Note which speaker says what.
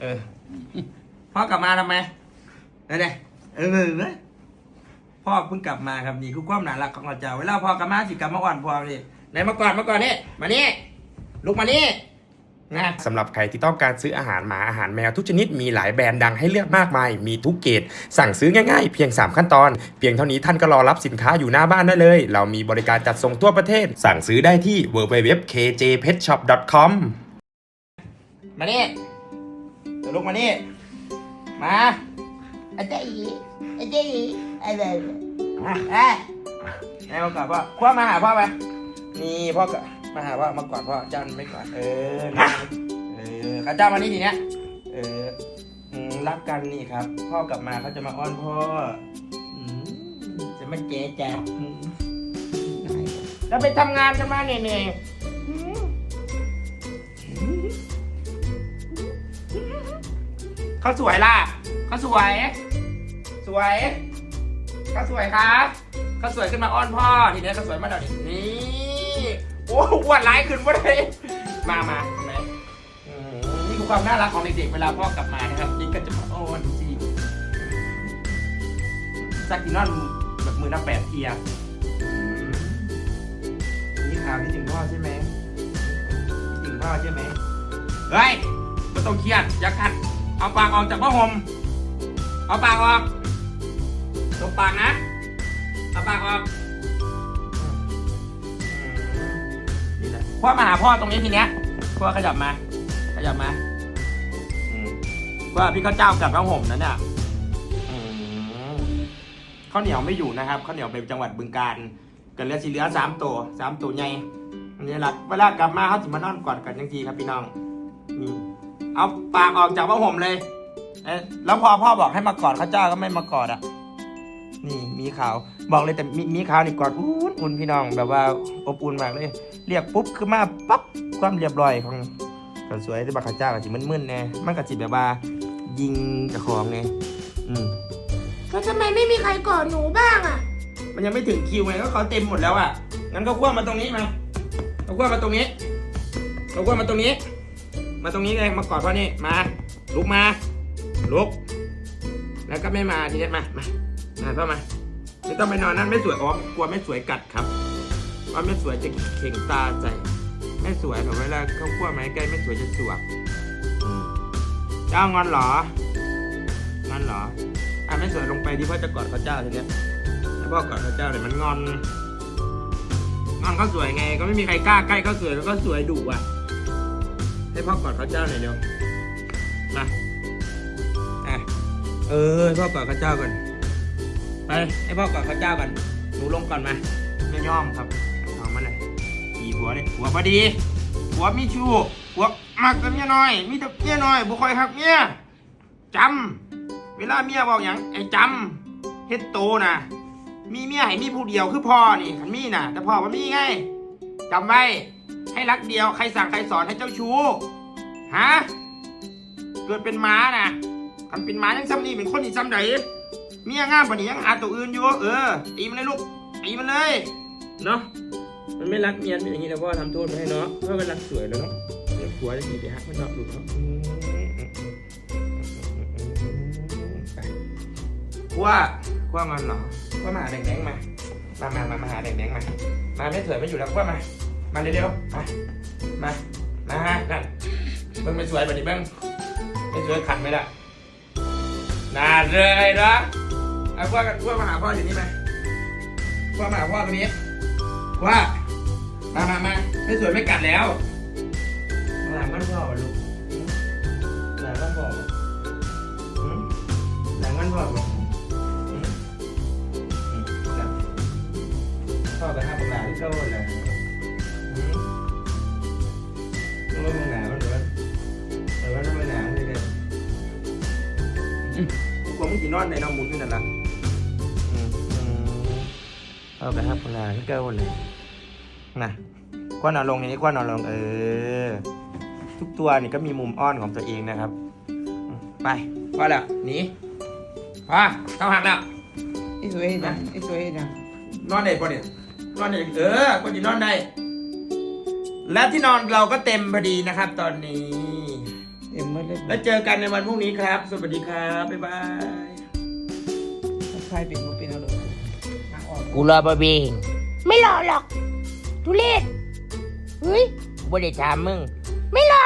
Speaker 1: เออ พ่อกลับมาทำไมนั่นไงเออเออพ่อเพิ่งกลับมาครับนี่คือความน่ารักของเราเจ้าเวลาพ่อกลับมาสิกลับมาอ่อนพ่อนี่ไหนมาก่อนมาก่อนนี่มานี่ลุกมานี่นะ
Speaker 2: สำหรับใครที่ต้องการซื้ออาหารหมาอาหารแมวทุกชนิดมีหลายแบรนด์ดังให้เลือกมากมาย มีทุกเกรดสั่งซื้อง่ายๆ เพียง 3 ขั้นตอน เพียงเท่านี้ท่านก็รอรับสินค้าอยู่หน้าบ้านได้เลย เรามีบริการจัดส่งทั่วประเทศ สั่งซื้อได้ที่ www.kjpetshop.com
Speaker 1: มาเนี่เดี๋ยวลุกมานี่ มาอาจารย์อาจารย์อะไรอะอะไหนมากอดพ่อพ่อมาหาพ่อไปนี่พ่อก็มาหาพ่อมากอดพ่อจันไม่กอดเออนะเออข้าเจ้ามานี่ทีเนี้ยเอออืมรักกันนี่ครับ พ่อกลับมาเขาจะมาอ้อนพ่ออืมจะมาเจ๊แจ๊บอืมแล้วไปทำงานกันมาเหนื่อยๆอืมเขาสวยล่ะเขาสวย สวยเขาสวยครับเขาสวยขึ้นมาอ้อนพ่อทีนี้เขาสวยมาเดี๋ยวนี้นี่โอ้อ้วนร้ายขึ้นวะเลยมามาไหนอืมนี่คือความน่ารักของเด็กๆเวลาพ่อกลับมานะครับนี่ก็จะมาอ้อนสิสักกินนอนแบบมือน้ำแปดเทียนี่ข่าวที่ถึงพ่อใช่ไหมคิดถึงพ่อใช่ไหมเฮ้ยไม่ต้องเครียดอย่ากัด เอาปากออกจากผ้าห่มเอาปากออกตบปากนะ เอาปากออกนี่แหละพ่อมาหาพ่อตรงนี้ทีเนี้ยพ่อขยับมาขยับมาว่าพี่ข้าวเจ้ากับผ้าห่มนั้นเนี่ยข้าวเหนียวไม่อยู่นะครับข้าวเหนียวเป็นจังหวัดบึงกาฬกันเลือสีเหลือสามตัวสามตัวใหญ่นนี้แหละเวลากลับมาเขาจะมานอนกอดกันยังทีครับพี่น้องนี่ เอาปากออกจากผ้าห่มเลยเอ๊ะแล้วพอพ่อบอกให้มากอดข้าเจ้าก็ไม่มากอดอะ นี่มีขาว บอกเลยแต่มีมีขาวนี่กอดอุ่นอุ่นพี่น้องแบบว่าอบอุ่นมากเลย เรียกปุ๊บคือมาปั๊บความเรียบร้อยของคนสวยที่บักข้าเจ้าก็จิมึนๆแน่มันก็จิแบบว่า ยิงกับของไงอืม
Speaker 3: แล้วทำไมไม่มีใครกอดหนูบ้างอะ
Speaker 1: มันยังไม่ถึงคิวไงก็เขาเต็มหมดแล้วอะงั้นก็คว้ามาตรงนี้มาเอาคว้ามาตรงนี้เอาคว้ามาตรงนี้ มาตรงนี้เลยมากอดพ่อนี่มา ลุกมา ลุก แล้วก็ไม่มาทีนี้มา มามาพ่อมา ไม่ต้องไปนอนนั่นไม่สวยอ๋อกลัวไม่สวยกัดครับว่าไม่สวยจะเข่งตาใจ ไม่สวยหรอกเวลาเขาคั่วไม้ใกล้ไม่สวยจะสวบเจ้างอนเหรองอนเหรออะไม่สวยลงไปที่พ่อจะกอดพระเจ้าทีเนี้ยให้พ่อกอดพระเจ้าเลยมันงอนงอนก็สวยไง ก็ไม่มีใครกล้าใกล้ก็สวยแล้วก็สวยดุอะ พ่อกอดพระเจ้าหน่อยเดียวมาเออให้พ่อกอดพระเจ้าก่อนไปให้พ่อกอดพระเจ้าก่อนหนูลงก่อนมาไม่ย่อมครับเอามาเลยอีหัวเลยหัวพอดีหัวมีชูหัวมักแต่เมียน้อย มีแต่เมียน้อยบุคอยหักเมียจำเวลาเมียบอกอย่างไอ้จำเฮ็ดโตนะมีเมียให้มีผู้เดียวคือพ่อนี่ขันมีนะแต่พ่อว่ามีไงจำไว้ ให้รักเดียวใครสั่งใครสอนให้เจ้าชู้ฮะเกิดเป็นม้านะคันเป็นม้ายังซ้ำนี่เป็นคนอีกซ้ำใดเมียงามกว่านี้ยังหาตัวอื่นอยู่เออตีมันเลยลูกตีมันเลยเนาะมันไม่รักเมียเป็นอย่างนี้นะพ่อทำโทษมาให้เนาะเพราะมันรักสวยแล้วเนาะเดี๋ยวผัวจะหนีไปหักมันเนาะลูกเนาะอืมอืมอืมอืมอืมอืมไปขั้วขั้วงอนเหรอขั้วมาหาแดงๆมามามามามาหาแดงๆมามาไม่สวยไม่อยู่แล้วขั้วมา มาเร็วๆ มา มา มานั่นเบิ่งไม่สวยแบบนี้เบิ่งไม่สวยขัดไหมล่ะน่าเลยนะเอาพ่อกันพ่อมาหาพ่ออยู่นี่ไหมพ่อมาหาพ่อตรงนี้ ว่า มามามาไม่สวยไม่กัดแล้วหลังมันพ่อวะลูกหลังมันพ่อวะหืมหลังมันพ่อวะหืมหืมหลังพ่อกับห้าปลาที่เข้าเลย งจีนอนในน้ำมุนอยู่นั่นละอืมอืมเอาไปครับพลาที่เก้าเลยนะควันนอนลงอย่างนี้ควันนอนลงเออ ทุกตัวนี่ก็มีมุมอ้อนของตัวเองนะครับอืมไปว่าแล้วหนีว่าเข้าหักแล้ว
Speaker 3: ไอ้สวยนะไอ้สวยนะ
Speaker 1: นอนได้ปะเนี่ยนอนได้เออก็จะนอนได้และที่นอนเราก็เต็มพอดีนะครับ ตอนนี้
Speaker 3: ไอ้เต็มหมดเลย
Speaker 1: แล้วเจอกันในวันพรุ่งนี้ครับ สวัสดีครับบ๊ายบาย
Speaker 3: ใครเป็นก็เป็นเอาเลยทางออก
Speaker 4: กูรอบะเบง
Speaker 3: ไม่รอหรอกทุเรศเฮ้ย
Speaker 4: บ่ได้ถามมึง
Speaker 3: ไม่รอ